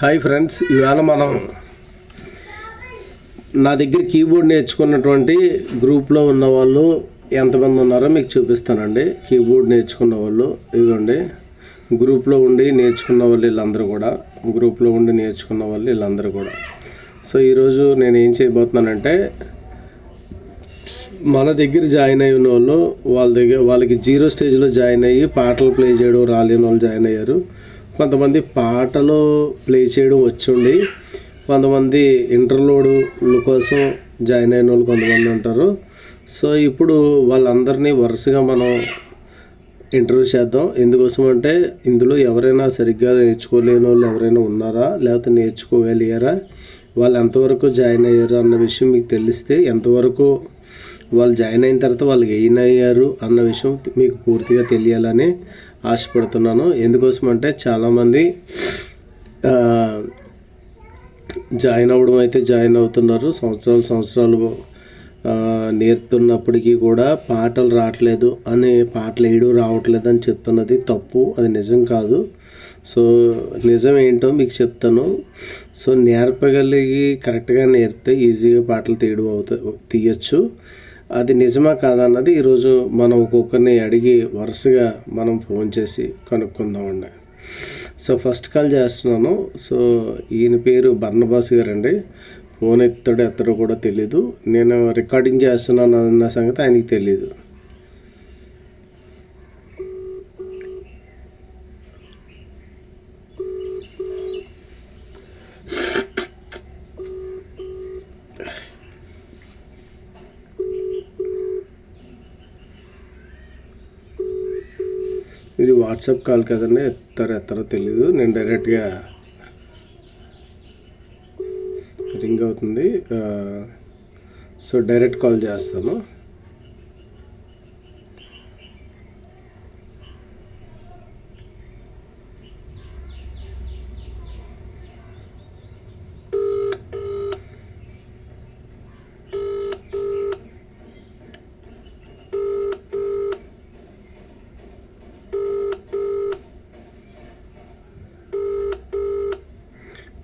Hi friends ఇవాళ మనం నా దగ్గర కీబోర్డ్ నేర్చుకున్నటువంటి గ్రూప్లో ఉన్న వాళ్ళు ఎంతమంది ఉన్నారో మీకు చూపిస్తానండి. కీబోర్డ్ నేర్చుకున్న వాళ్ళు ఇదిగోండి. గ్రూప్లో ఉండి నేర్చుకున్న వాళ్ళు వీళ్ళందరూ కూడా. గ్రూప్లో ఉండి నేర్చుకున్న వాళ్ళు వీళ్ళందరూ కూడా. సో ఈరోజు నేను ఏం చేయబోతున్నానంటే మన దగ్గర జాయిన్ అయిన వాళ్ళు వాళ్ళ దగ్గర వాళ్ళకి జీరో స్టేజ్లో జాయిన్ అయ్యి పాటలు ప్లే చేయడం రాలేని వాళ్ళు జాయిన్ అయ్యారు. కొంతమంది పాటలు ప్లే చేయడం వచ్చుండి. కొంతమంది ఇంటర్లోడ్ కోసం జాయిన్ అయిన వాళ్ళు కొంతమంది ఉంటారు. సో ఇప్పుడు వాళ్ళందరినీ వరుసగా మనం ఇంటర్వ్యూ చేద్దాం. ఎందుకోసం అంటే ఇందులో ఎవరైనా సరిగ్గా నేర్చుకోలేని వాళ్ళు ఎవరైనా ఉన్నారా? లేకపోతే నేర్చుకోగలిగారా? వాళ్ళు ఎంతవరకు జాయిన్ అయ్యారు అన్న విషయం మీకు తెలిస్తే ఎంతవరకు వాళ్ళు జాయిన్ అయిన తర్వాత వాళ్ళు గెయిన్ అయ్యారు అన్న విషయం మీకు పూర్తిగా తెలియాలని ఆశపడుతున్నాను. ఎందుకోసం అంటే చాలామంది జాయిన్ అవ్వడం అయితే జాయిన్ అవుతున్నారు. సంవత్సరాలు సంవత్సరాలు నేర్పుతున్నప్పటికీ కూడా పాటలు రావట్లేదు అని పాటలు వేయడం రావట్లేదు అని చెప్తున్నది తప్పు. అది నిజం కాదు. సో నిజం ఏంటో మీకు చెప్తాను. సో నేర్పగలిగి కరెక్ట్గా నేర్పితే ఈజీగా పాటలు తీయడం అవుతా తీయచ్చు. అది నిజమా కాదా అన్నది ఈరోజు మనం ఒక్కొక్కరిని అడిగి వరుసగా మనం ఫోన్ చేసి కనుక్కుందామండి. సో ఫస్ట్ కాల్ చేస్తున్నాను. సో ఈయన పేరు బర్ణబాస్ గారండి. ఫోన్ ఎత్తాడో ఎత్తడో కూడా తెలీదు. నేను రికార్డింగ్ చేస్తున్నాను అన్న సంగతి ఆయనకి తెలీదు ఇది వాట్సాప్ కాల్ కదండి ఎత్తారో ఎత్తారో తెలీదు. నేను డైరెక్ట్గా రింగ్ అవుతుంది. సో డైరెక్ట్ కాల్ చేస్తాను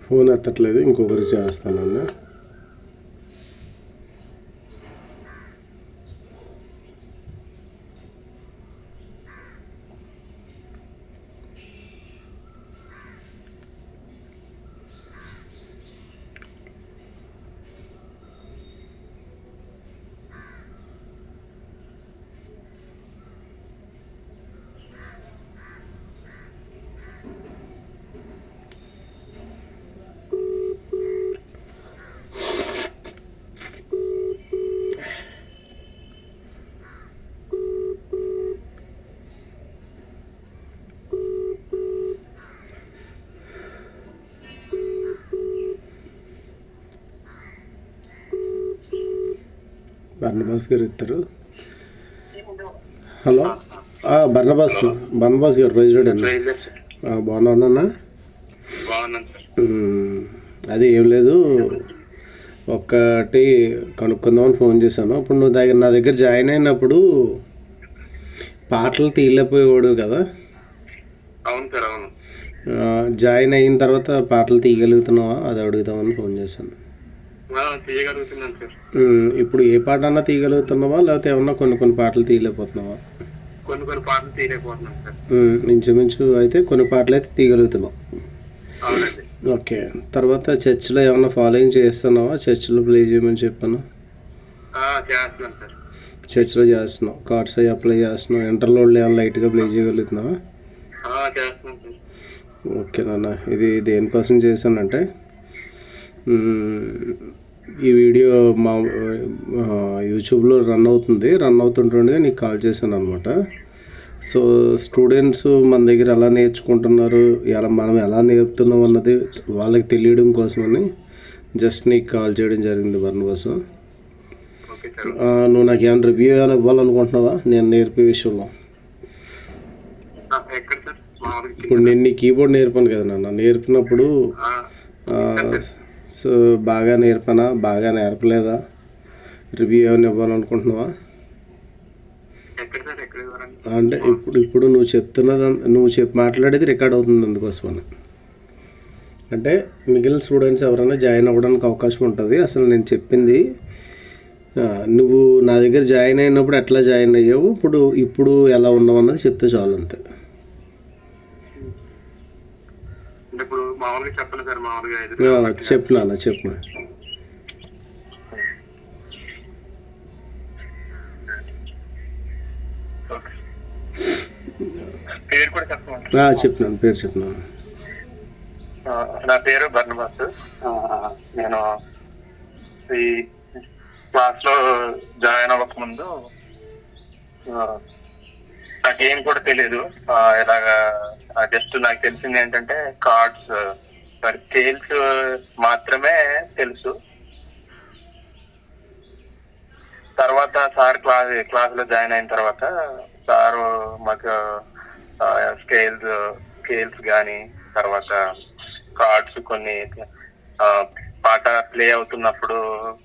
ఫోన్ ఎత్తట్లేదు ఇంకొకరికి చేస్తానన్నా బర్ణబాస్ గారు ఇస్తారు హలో? బర్ణబాస్ బర్ణబాస్ గారు రైజుడ్ అండి బాగున్నానన్నా మ్మ్. అది ఏం లేదు. ఒక్కటి కనుక్కుందామని ఫోన్ చేశాను. ఇప్పుడు నువ్వు దగ్గర నా దగ్గర జాయిన్ అయినప్పుడు పాటలు తీయలేకపోయేవాడు కదా? అవును సార్ అవును. ఆ, జాయిన్ అయిన తర్వాత పాటలు తీయగలుగుతున్నావా? అది అడుగుదామని ఫోన్ చేశాను. తీయగలుగుతున్నాను సార్. మ్మ్. ఇప్పుడు ఏ పాట అన్నా తీయగలుగుతున్నావా? లేకపోతే ఏమన్నా కొన్ని కొన్ని పాటలు తీయలేకపోతున్నావా? కొన్ని కొన్ని పాటలు తీయలేకపోతున్నాను సార్. ఇంచుమించు అయితే కొన్ని పాటలు అయితే తీయగలుగుతున్నావు. అవునండి. ఓకే. తర్వాత చర్చిలో ఏమన్నా ఫాలోయింగ్ చేస్తున్నావా? చర్చిలో ప్లే చేయమని చెప్పాను. చేస్తున్నాను సార్. చర్చిలో చేస్తున్నావు. కార్డ్స్ అవి అప్లై చేస్తున్నావు. ఇంటర్లో ఏమైనా లైట్గా ప్లే చేయగలుగుతున్నావా? ఓకే నాన్న. ఇది దేనికోసం చేశానంటే ఈ వీడియో మా యూట్యూబ్లో రన్ అవుతుంది. రన్ అవుతుంటుండగా నీకు కాల్ చేశాను అనమాట సో స్టూడెంట్స్ మన దగ్గర ఎలా నేర్చుకుంటున్నారు ఎలా మనం ఎలా నేర్పుతున్నాం అన్నది వాళ్ళకి తెలియడం కోసమని జస్ట్ నీకు కాల్ చేయడం జరిగింది సార్. ఆ, నువ్వు నాకు ఏమైనా రివ్యూ ఏమైనా ఇవ్వాలనుకుంటున్నావా? నేను నేర్పే విషయంలో. ఇప్పుడు నేను నీ కీబోర్డ్ నేర్పాను కదా నాన్న. నేర్పినప్పుడు బాగా నేర్పనా? బాగా నేర్పలేదా? రివ్యూ ఏమైనా ఇవ్వాలనుకుంటున్నావా? అంటే ఇప్పుడు ఇప్పుడు నువ్వు చెప్తున్నది నువ్వు చెప్ మాట్లాడేది రికార్డ్ అవుతుంది అందుకోసమని. అంటే మిగిలిన స్టూడెంట్స్ ఎవరైనా జాయిన్ అవ్వడానికి అవకాశం ఉంటుంది. అసలు నేను చెప్పింది నువ్వు నా దగ్గర జాయిన్ అయినప్పుడు ఎట్లా జాయిన్ అయ్యావు? ఇప్పుడు ఇప్పుడు ఎలా ఉన్నావు అన్నది చెప్తే చాలు అంతే. మామూలుగా చెప్పండి సార్ మామూలుగా చెప్పు నాన్న చెప్పు పేరు కూడా చెప్పండి ఆ, చెప్తున్నాను పేరు చెప్తున్నాను నా పేరు బర్ణబాస్. ఆ, నేను ఈ క్లాస్లో జాయిన్ అవ్వక ముందు ఆ, నాకేం కూడా తెలియదు ఆ, ఇలాగా జస్ట్ నాకు తెలిసింది ఏంటంటే కార్డ్స్ మరి స్కేల్స్ మాత్రమే తెలుసు. తర్వాత సార్ క్లాస్ క్లాస్లో జాయిన్ అయిన తర్వాత సార్ మాకు స్కేల్స్ స్కేల్స్ కానీ తర్వాత కార్డ్స్ కొన్ని ఆ, పాట ప్లే అవుతున్నప్పుడు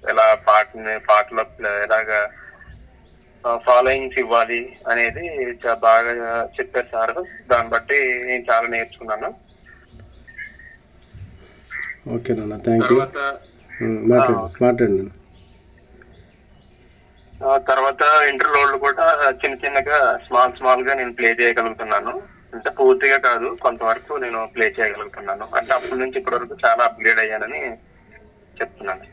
ఎలా పాటని పాటలో ఎలాగా ఫాలోయింగ్స్ ఇవ్వాలి అనేది బాగా చెప్పారు సార్. దాన్ని బట్టి నేను చాలా నేర్చుకున్నాను. ఓకే నాన్న థ్యాంక్ యూ మాట్లాడండి ఆ తర్వాత ఇంటర్ రోడ్లు కూడా చిన్న చిన్నగా స్మాల్ స్మాల్గా నేను ప్లే చేయగలుగుతున్నాను. అంటే పూర్తిగా కాదు కొంతవరకు నేను ప్లే చేయగలుగుతున్నాను. అంటే అప్పటి నుంచి ఇప్పటి వరకు చాలా అప్గ్రేడ్ అయ్యానని చెప్తున్నాను.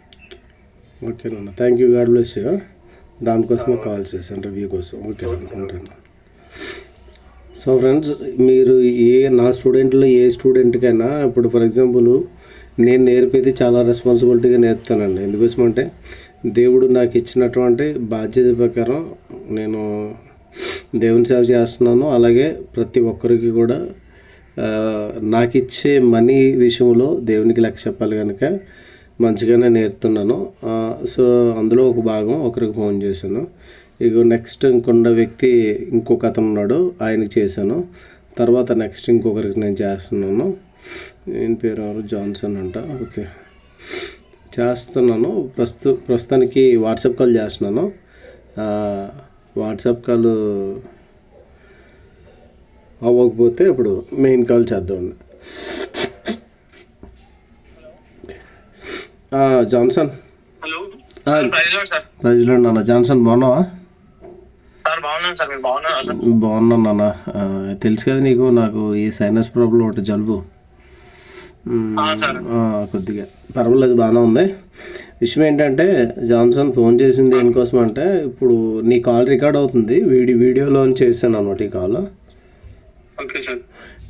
ఓకే నాన్న thank you God bless you. దానికోసమే కాల్ చేశాను రివ్యూ కోసం. ఓకే నాన్న ఉంటాను. సో ఫ్రెండ్స్ మీరు ఏ నా స్టూడెంట్లో ఏ స్టూడెంట్కైనా ఇప్పుడు ఫర్ ఎగ్జాంపుల్ నేను నేర్పేది చాలా రెస్పాన్సిబిలిటీగా నేర్పుతానండి. ఎందుకోసం అంటే దేవుడు నాకు ఇచ్చినటువంటి బాధ్యత ప్రకారం నేను దేవుని సేవ చేస్తున్నాను. అలాగే ప్రతి ఒక్కరికి కూడా నాకు ఇచ్చే మనీ విషయంలో దేవునికి లెక్క చెప్పాలి కనుక మంచిగానే నేర్తున్నాను. సో అందులో ఒక భాగం ఒకరికి ఫోన్ చేశాను. ఇక నెక్స్ట్ ఇంకొన్న వ్యక్తి ఇంకొక అతను ఉన్నాడు ఆయనకి చేశాను. తర్వాత నెక్స్ట్ ఇంకొకరికి నేను చేస్తున్నాను. ఈయన పేరు ఎవరు? జాన్సన్ అంట. ఓకే. చేస్తున్నాను. ప్రస్తు ప్రస్తుతానికి వాట్సాప్ కాల్ చేస్తున్నాను. వాట్సాప్ కాల్ అవ్వకపోతే ఇప్పుడు మెయిన్ కాల్ చేద్దామండి ఆ, జాన్సన్. హలో. Sir, sir. ప్రజలు నాన్న. జాన్సన్ బాగున్నావా? సార్ బాగున్నాను నాన్న. తెలుసు కదా నీకు నాకు ఈ సైనస్ ప్రాబ్లం ఒకటి జలుబు. కొద్దిగా. పర్వాలేదు బాగానే ఉంది. విషయం ఏంటంటే జాన్సన్ ఫోన్ చేసింది దేనికోసం అంటే ఇప్పుడు నీ కాల్ రికార్డ్ అవుతుంది. వీడియో వీడియోలో చేశాను అనమాట ఈ కాల్. Okay sir.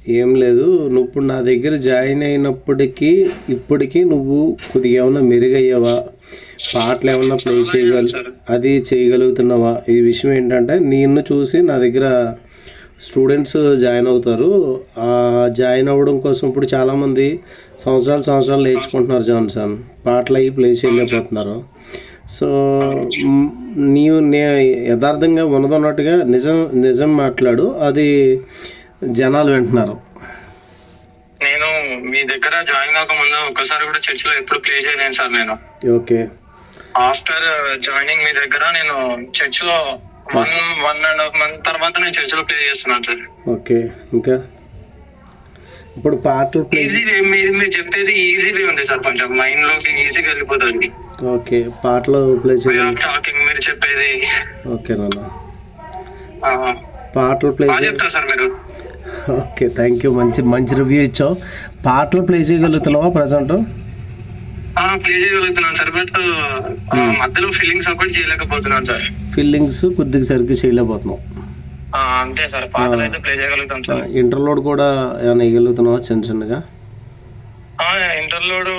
ఏం లేదు. నువ్వు నా దగ్గర జాయిన్ అయినప్పటికీ ఇప్పటికీ నువ్వు కొద్దిగా ఏమన్నా మెరుగయ్యావా? పాటలు ఏమన్నా ప్లే చేయగల అది చేయగలుగుతున్నావా? ఈ విషయం ఏంటంటే నిన్ను చూసి నా దగ్గర స్టూడెంట్స్ జాయిన్ అవుతారు. ఆ జాయిన్ అవ్వడం కోసం ఇప్పుడు చాలామంది సంవత్సరాలు సంవత్సరాలు నేర్చుకుంటున్నారు జాన్సన్ పాటలు అవి ప్లే చేయలేకపోతున్నారు. సో నీవు నే యథార్థంగా ఉన్నదన్నట్టుగా నిజం నిజం మాట్లాడు. అది జనాలు వింటున్నారు. నేను మీ దగ్గర జాయిన్ కాక ముందు ఒక్కసారి కూడా చర్చిలో ఎప్పుడు ప్లే చేయలేను సార్ నేను. ఓకే. ఆఫ్టర్ జాయినింగ్ మీ దగ్గర నేను చర్చ్లో one one and half month తర్వాత నేను చర్చ్లో ప్లే చేస్తున్నాను సార్. ఓకే. ఇంకా? ఇప్పుడు పాటలు ఈజీ మీరు చెప్పేది ఈజీగా ఉంది సార్ కొంచెం. మైండ్లోకి ఈజీగా వెళ్ళిపోతుంది. ఓకే. పాటలు ప్లే చేయాలి టాకింగ్ మీరు చెప్పేది. ఓకే నాన్న. పాటలు ప్లే చెప్తారు సార్ మీరు. ఓకే థ్యాంక్ యూ మంచి మంచి రివ్యూ ఇచ్చావు. పాటలు ప్లే చేయగలుగుతున్నావా ప్రజెంట్ ప్లే చేయగలుగుతున్నాను సార్ బట్ మధ్యలో ఫీలింగ్స్ ఒకటి చేయలేకపోతున్నాను సార్. ఫీలింగ్స్ కొద్దిగా సరిగ్గా చేయలేకపోతున్నావు. ఆ, అంతే సార్ పాటలు అయితే ప్లే చేయగలుగుతాం సార్. ఇంటర్లోడ్ కూడా ఏమైనా వేయగలుగుతున్నావా చిన్న చిన్నగా? ఇంటర్లోడ్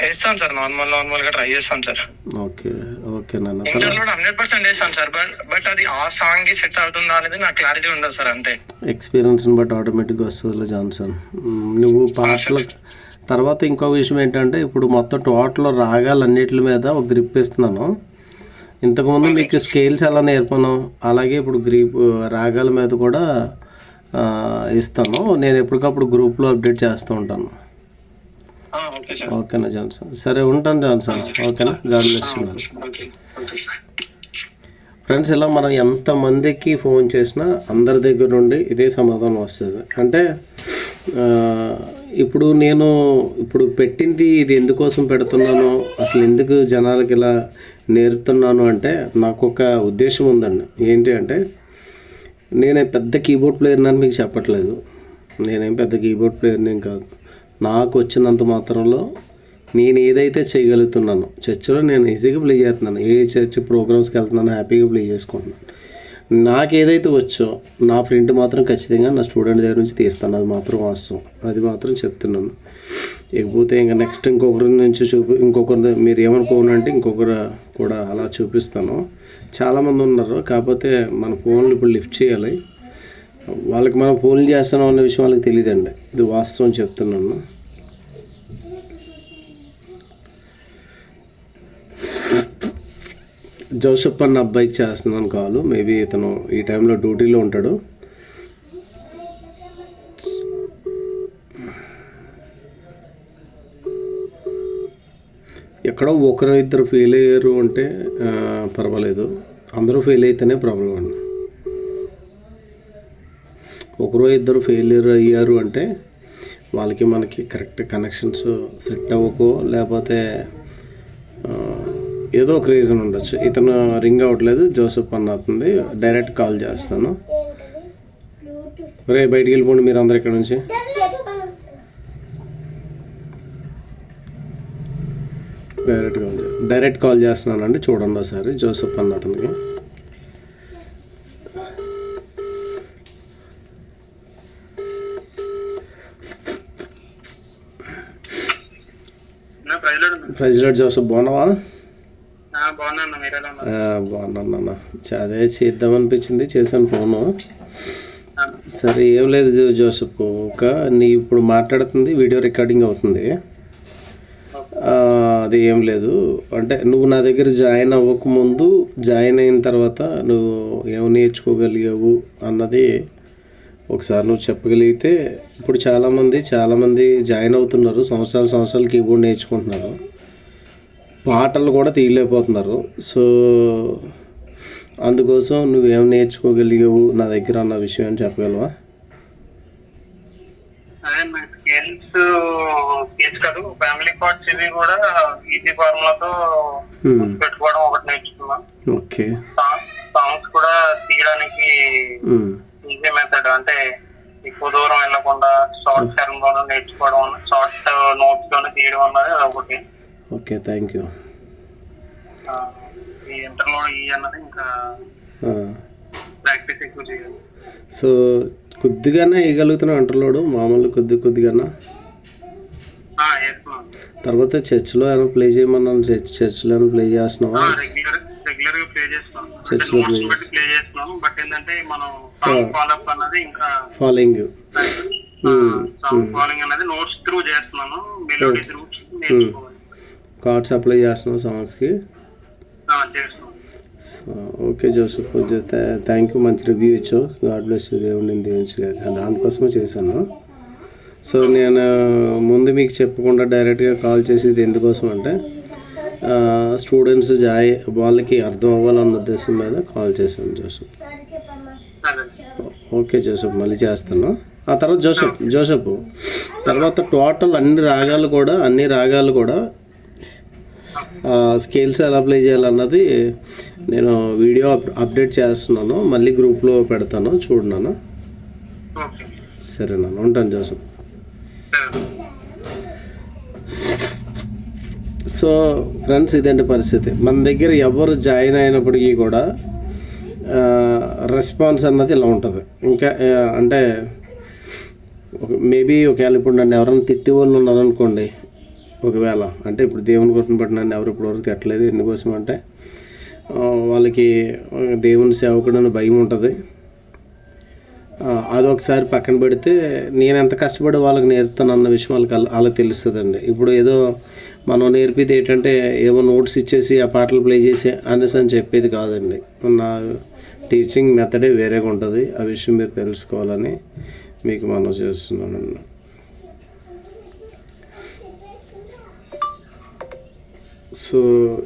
వేస్తాను సార్ నార్మల్ నార్మల్గా ట్రై చేస్తాను సార్. ఓకే ఓకే నాన్న. ఇంటర్లోడ్ హండ్రెడ్ పర్సెంట్ వేస్తాను సార్ బట్ బట్ అది ఆ సాంగ్కి సెట్ అవుతుందా అనేది నాకు క్లారిటీ ఉండదు సార్ అంతే. ఎక్స్పీరియన్స్ని బట్టి ఆటోమేటిక్గా వస్తుంది జాన్సన్. నువ్వు పాటల తర్వాత ఇంకో విషయం ఏంటంటే ఇప్పుడు మొత్తం టోటల్ రాగాలన్నిటి మీద ఒక గ్రిప్ ఇస్తున్నాను ఇంతకుముందు మీకు స్కేల్స్ ఎలా నేర్పాను? అలాగే ఇప్పుడు గ్రిప్ రాగాల మీద కూడా ఇస్తాను. నేను ఎప్పటికప్పుడు గ్రూప్లో అప్డేట్ చేస్తూ ఉంటాను. ఓకేనా జాన్సన్? సరే ఉంటాను జాన్సన్. ఓకేనా? గాడ్ బ్లెస్ ఫ్రెండ్స్ ఇలా మనం ఎంతమందికి ఫోన్ చేసినా అందరి దగ్గర నుండి ఇదే సమాధానం వస్తుంది. అంటే ఇప్పుడు నేను ఇప్పుడు పెట్టింది ఇది ఎందుకోసం పెడుతున్నాను అసలు ఎందుకు జనాలకి ఇలా నేర్పుతున్నాను అంటే నాకు ఒక ఉద్దేశం ఉందండి. ఏంటి అంటే నేనే పెద్ద కీబోర్డ్ ప్లేయర్ అని మీకు చెప్పట్లేదు. నేనేం పెద్ద కీబోర్డ్ ప్లేయర్ని కాదు. నాకు వచ్చినంత మాత్రంలో నేను ఏదైతే చేయగలుగుతున్నానో చర్చిలో నేను ఈజీగా ప్లే చేస్తున్నాను. ఏ చర్చ్ ప్రోగ్రామ్స్కి వెళ్తున్నానో హ్యాపీగా ప్లే చేసుకుంటున్నాను. నాకు ఏదైతే వచ్చో నా ఫ్రెండ్ మాత్రం ఖచ్చితంగా నా స్టూడెంట్ దగ్గర నుంచి తీస్తాను. అది మాత్రం వాస్తవం అది మాత్రం చెప్తున్నాను. ఇకపోతే ఇంకా నెక్స్ట్ ఇంకొకరి నుంచి చూపి ఇంకొకరి మీరు ఏమనుకోనంటే ఇంకొకరు కూడా అలా చూపిస్తాను. చాలామంది ఉన్నారు. కాకపోతే మన ఫోన్లు ఇప్పుడు లిఫ్ట్ చేయాలి. వాళ్ళకి మనం ఫోన్లు చేస్తున్నాం అన్న విషయం వాళ్ళకి తెలియదండి. ఇది వాస్తవం చెప్తున్నాను. జోసఫ్ అన్న అబ్బాయికి చేస్తున్నాను కాలు. మేబీ ఇతను ఈ టైంలో డ్యూటీలో ఉంటాడు. ఎక్కడో ఒకరు ఇద్దరు ఫెయిల్ అయ్యారు అంటే పర్వాలేదు. అందరూ ఫెయిల్ అయితేనే ప్రాబ్లం అండి. ఒకరో ఇద్దరు ఫెయిలియర్ అయ్యారు అంటే వాళ్ళకి మనకి కరెక్ట్ కనెక్షన్స్ సెట్ అవ్వకో లేకపోతే ఏదో ఒక రీజన్ ఉండొచ్చు. ఇతను రింగ్ అవ్వట్లేదు జోసఫ్ అన్న అవుతుంది డైరెక్ట్ కాల్ చేస్తాను. రే బయటికి వెళ్ళిపోండి మీరు అందరు ఇక్కడ నుంచి. డైరెక్ట్ కాల్ డైరెక్ట్ కాల్ చేస్తున్నానండి చూడండి ఒకసారి జోసఫ్ అన్న అతనికి నా ప్రజలు ఉన్నారు. ప్రెసిడెంట్ జోసఫ్ బాగున్నావా? బాగున్నాను చ- అదే చేద్దామనిపించింది చేశాను ఫోను. సరే ఏం లేదు జోసఫ్. ఒక నీ ఇప్పుడు మాట్లాడుతుంది వీడియో రికార్డింగ్ అవుతుంది. అది ఏం లేదు. అంటే నువ్వు నా దగ్గర జాయిన్ అవ్వకముందు జాయిన్ అయిన తర్వాత నువ్వు ఏం నేర్చుకోగలిగావు అన్నది ఒకసారి నువ్వు చెప్పగలిగితే ఇప్పుడు చాలామంది చాలామంది జాయిన్ అవుతున్నారు సంవత్సరాలు సంవత్సరాలు కీబోర్డ్ నేర్చుకుంటున్నారు. పాటలు కూడా తీయలేకపోతున్నారు. సో అందుకోసం నువ్వేం నేర్చుకోగలిగావు నా దగ్గర అన్న విషయం అని చెప్పగలవా స్కిల్స్ స్కిల్స్ కాదు. ఫ్యామిలీ కార్డ్స్ ఇవి కూడా ఈజీ ఫార్ములాతో. పెట్టుకోవడం ఒకటి నేర్చుకున్నాం. ఓకే. సాంగ్స్ కూడా తీయడానికి. Easy method. అంటే ఎక్కువ దూరం వెళ్ళకుండా షార్ట్ టర్మ్లోనే నేర్చుకోవడం షార్ట్ నోట్స్లోనే తీయడం అన్నది ఒకటి ఓకే థ్యాంక్ యూ. సో కొద్దిగానే వేయగలుగుతున్నావు అంటర్లోడు మామూలు కొద్ది కొద్దిగానా? తర్వాత చర్చ్లో ఏమైనా ప్లే చేయమన్నాను చర్చ్ చర్చ్లో ఏమైనా ప్లే చేస్తున్నావా? రెగ్యులర్ ప్లే బట్టి ప్లే బట్ ఏంటంటే మనం సాంగ్ ఫాలోఅప్ అన్నది ఇంకా ఫాలోయింగ్ ఫాలోయింగ్ అనేది నోట్స్ త్రూ చేస్తున్నాను మెలోడీ త్రూ నేర్చుకోవాలి. కార్డ్స్ అప్లై చేస్తున్నావు సాంగ్స్కి? ఓకే జోసఫ్ థ్యాంక్ యూ మంచి రివ్యూ ఇచ్చావు. గాడ్ బ్లెస్ దేవుడిని దీవించగాక. దానికోసమే చేశాను. సో నేను ముందు మీకు చెప్పకుండా డైరెక్ట్గా కాల్ చేసేది ఎందుకోసం అంటే స్టూడెంట్స్ జాయి వాళ్ళకి అర్థం అవ్వాలన్న ఉద్దేశం మీద కాల్ చేశాను జోసఫ్. ఓకే జోసఫ్ మళ్ళీ చేస్తాను. ఆ తర్వాత జోసఫ్ జోసఫ్ తర్వాత టోటల్ అన్ని రాగాలు కూడా అన్ని రాగాలు కూడా స్కేల్స్ ఎలా అప్లై చేయాలన్నది నేను వీడియో అప్ అప్డేట్ చేస్తున్నాను. మళ్ళీ గ్రూప్లో పెడతాను. చూడన్నాను ఓకే సరేనా ఉంటాను జోసఫ్ సో ఫ్రెండ్స్ ఇదండి పరిస్థితి? మన దగ్గర ఎవరు జాయిన్ అయినప్పటికీ కూడా రెస్పాన్స్ అన్నది ఇలా ఉంటుంది. ఇంకా అంటే మేబీ ఒకవేళ ఇప్పుడు నన్ను ఎవరైనా తిట్టి వాళ్ళు ఉన్నారనుకోండి ఒకవేళ అంటే ఇప్పుడు దేవుని కోసం బట్టి నన్ను ఎవరు ఇప్పటివరకు తిట్టలేదు. ఎందుకోసం అంటే వాళ్ళకి దేవుని సేవకుడు అనే భయం ఉంటుంది. అదొకసారి పక్కన పెడితే నేను ఎంత కష్టపడి వాళ్ళకి నేర్పుతాను అన్న విషయం వాళ్ళకి అలా- తెలుస్తుందండి. ఇప్పుడు ఏదో మనం నేర్పేది ఏంటంటే ఏవో నోట్స్ ఇచ్చేసి ఆ పాటలు ప్లే చేసి అనేసి అని చెప్పేది కాదండి. నా టీచింగ్ మెథడే వేరేగా ఉంటుంది. ఆ విషయం మీరు తెలుసుకోవాలని మీకు మనం చేస్తున్నానండి. సో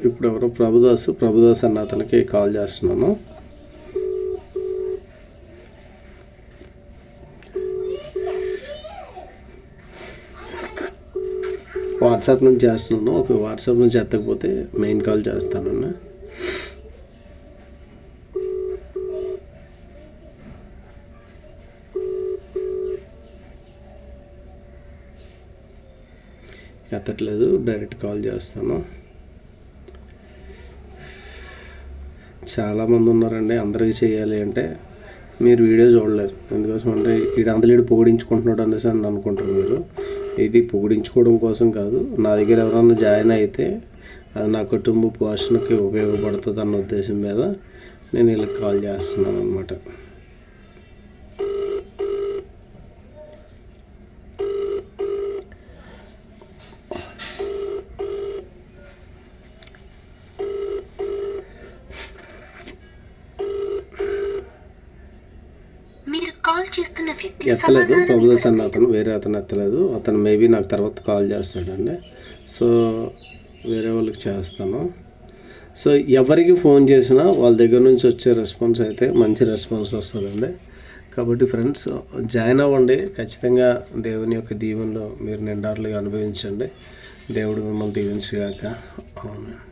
ఇప్పుడు ఎవరో ప్రభుదాస్ ప్రభుదాస్ అన్న అతనికి కాల్ చేస్తున్నాను. వాట్సాప్ నుంచి చేస్తున్నాను. ఒక వాట్సాప్ నుంచి ఎత్తకపోతే మెయిన్ కాల్ చేస్తానన్నా ఎత్తట్లేదు డైరెక్ట్ కాల్ చేస్తాను. చాలామంది ఉన్నారండి. అందరికీ చేయాలి అంటే మీరు వీడియో చూడలేరు. ఎందుకోసం అంటే ఈడంతలో ఈడు పొగిడించుకుంటున్నాడు అనేసి అని అనుకుంటారు మీరు. ఇది పొగిడించుకోవడం కోసం కాదు. నా దగ్గర ఎవరైనా జాయిన్ అయితే అది నా కుటుంబ పోషణకి ఉపయోగపడుతుంది అన్న ఉద్దేశం మీద నేను వీళ్ళకి కాల్ చేస్తున్నాను అనమాట ఎత్తలేదు. ప్రభుదాస్ అన్న అతను వేరే అతను ఎత్తలేదు. అతను మేబీ నాకు తర్వాత కాల్ చేస్తాడండి. సో వేరే వాళ్ళకి చేస్తాను. సో ఎవరికి ఫోన్ చేసినా వాళ్ళ దగ్గర నుంచి వచ్చే రెస్పాన్స్ అయితే మంచి రెస్పాన్స్ వస్తుందండి. కాబట్టి ఫ్రెండ్స్ జాయిన్ అవ్వండి. ఖచ్చితంగా దేవుని యొక్క దీవెనలో మీరు నిండారులుగా అనుభవించండి. దేవుడు మిమ్మల్ని దీవించగాక. అవును